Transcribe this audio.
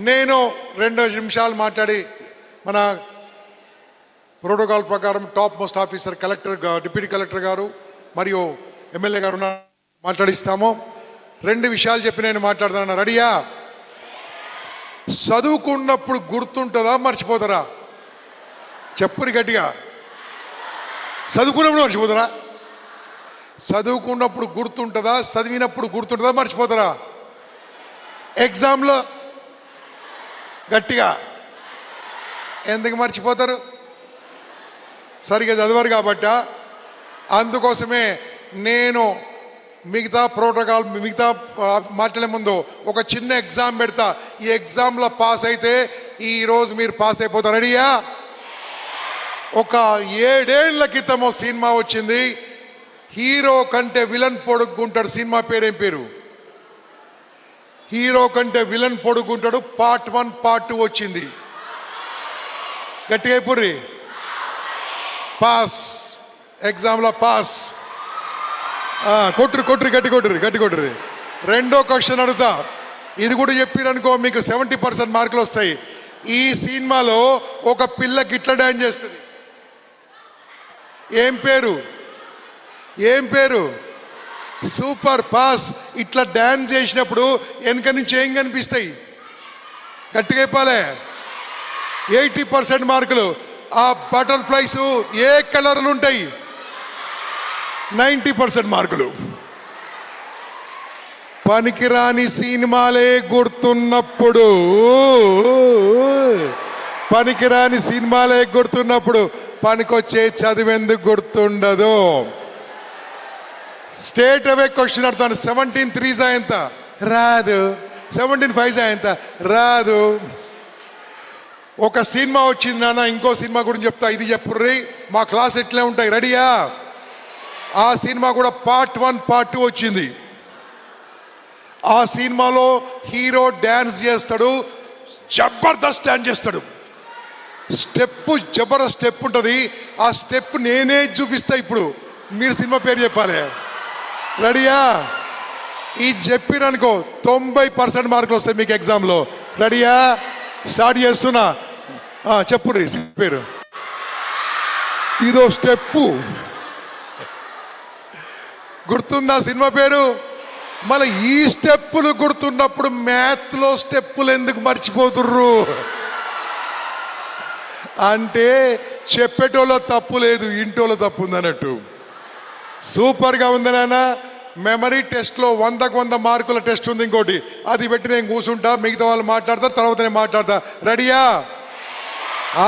నేను రెండు నిమిషాలు మాట్లాడి మన ప్రోటోకాల్ ప్రకారం top most officer collector deputy collector గారు మరియు ఎమ్మెల్యే గారు మాట్లాడిస్తాము. రెండు విషయాలు చెప్పి నేను మాట్లాడుతాను రెడీయా? చదువుకున్నప్పుడు గుర్తుంటుందా మర్చిపోతారా? చెప్పుని గట్టిగా. చదువుకున్నప్పుడు మర్చిపోతారా? చదువుకున్నప్పుడు గుర్తుంటుందా చదివినప్పుడు గుర్తుంటుందా మర్చిపోతారా? ఎగ్జామ్లో గట్టిగా. ఎందుకు మర్చిపోతారు? సరిగా చదవరు కాబట్ట. అందుకోసమే నేను మిగతా ప్రోటోకాల్ మిగతా మాట్లాడే ముందు ఒక చిన్న ఎగ్జామ్ పెడతా. ఈ ఎగ్జామ్లో పాస్ అయితే ఈరోజు మీరు పాస్ అయిపోతారు. రెడీయా? ఒక ఏడేళ్ళ క్రితం సినిమా వచ్చింది. హీరో కంటే విలన్ పొడుక్కుంటాడు సినిమా పేరేం పేరు? హీరో కంటే విలన్ పడుకుంటాడు. పార్ట్ వన్ పార్ట్ టూ వచ్చింది. గట్టిగా అయిపోర్రి. పాస్ ఎగ్జామ్లో పాస్ కొట్టురు కొట్టురు గట్టి కొట్టురు గట్టి కొట్టురు రెండో క్వశ్చన్ అడుగుతా. ఇది కూడా చెప్పిరనుకో మీకు సెవెంటీ పర్సెంట్ మార్కులు వస్తాయి. ఈ సినిమాలో ఒక పిల్ల గిట్ల డ్యాన్స్ చేస్తుంది. ఏం పేరు? ఏం పేరు? Super pass. ఇట్లా డ్యాన్స్ చేసినప్పుడు వెనక నుంచి ఏం కనిపిస్తాయి? గట్టిగా ఎయిటీ పర్సెంట్ మార్కులు. ఆ బటర్ఫ్లైస్ ఏ కలర్లు ఉంటాయి? నైంటీ పర్సెంట్ మార్కులు. పనికిరాని సినిమాలే గుర్తున్నప్పుడు పనికిరాని సినిమాలే గుర్తున్నప్పుడు పనికొచ్చే చదివేందుకు గుర్తుండదు? స్టేట్ అవే క్వశ్చన్ అడుగుతాను. సెవెంటీన్ త్రీస్ ఎంత రాదు. సెవెంటీన్ ఫైవ్ ఎంత రాదు. ఒక సినిమా వచ్చింది నాన్న ఇంకో సినిమా గురించి చెప్తా. ఇది చెప్పుర్రి మా క్లాస్ ఎట్లే ఉంటాయి? రెడీయా? ఆ సినిమా కూడా పార్ట్ వన్ పార్ట్ టూ వచ్చింది. ఆ సినిమాలో హీరో డ్యాన్స్ చేస్తాడు. జబర్దస్త్ డ్యాన్స్ చేస్తాడు. స్టెప్ జబర్దస్త్ స్టెప్ ఉంటుంది. ఆ స్టెప్ నేనే చూపిస్తా ఇప్పుడు. మీరు సినిమా పేరు చెప్పాలి. రెడీయా? ఇది చెప్పిననుకో తొంభై పర్సెంట్ మార్కులు వస్తాయి మీకు ఎగ్జామ్లో. రెడీయా? స్టార్ట్ చేస్తున్నా. చెప్పు రీ పేరు ఇదో స్టెప్పు. గుర్తుందా సినిమా పేరు? మళ్ళీ ఈ స్టెప్పులు గుర్తున్నప్పుడు మ్యాథ్లో స్టెప్పులు ఎందుకు మర్చిపోతుర్రు? అంటే చెప్పేటోళ్ళ తప్పు లేదు ఇంటోళ్ళ తప్పు ఉంది అన్నట్టు సూపర్గా ఉంది నాన్న. మెమరీ టెస్ట్లో వందకు వంద మార్కుల టెస్ట్ ఉంది ఇంకోటి. అది పెట్టి నేను కూర్చుంటా మిగతా వాళ్ళు మాట్లాడతా తర్వాత నేను మాట్లాడతా. రెడీయా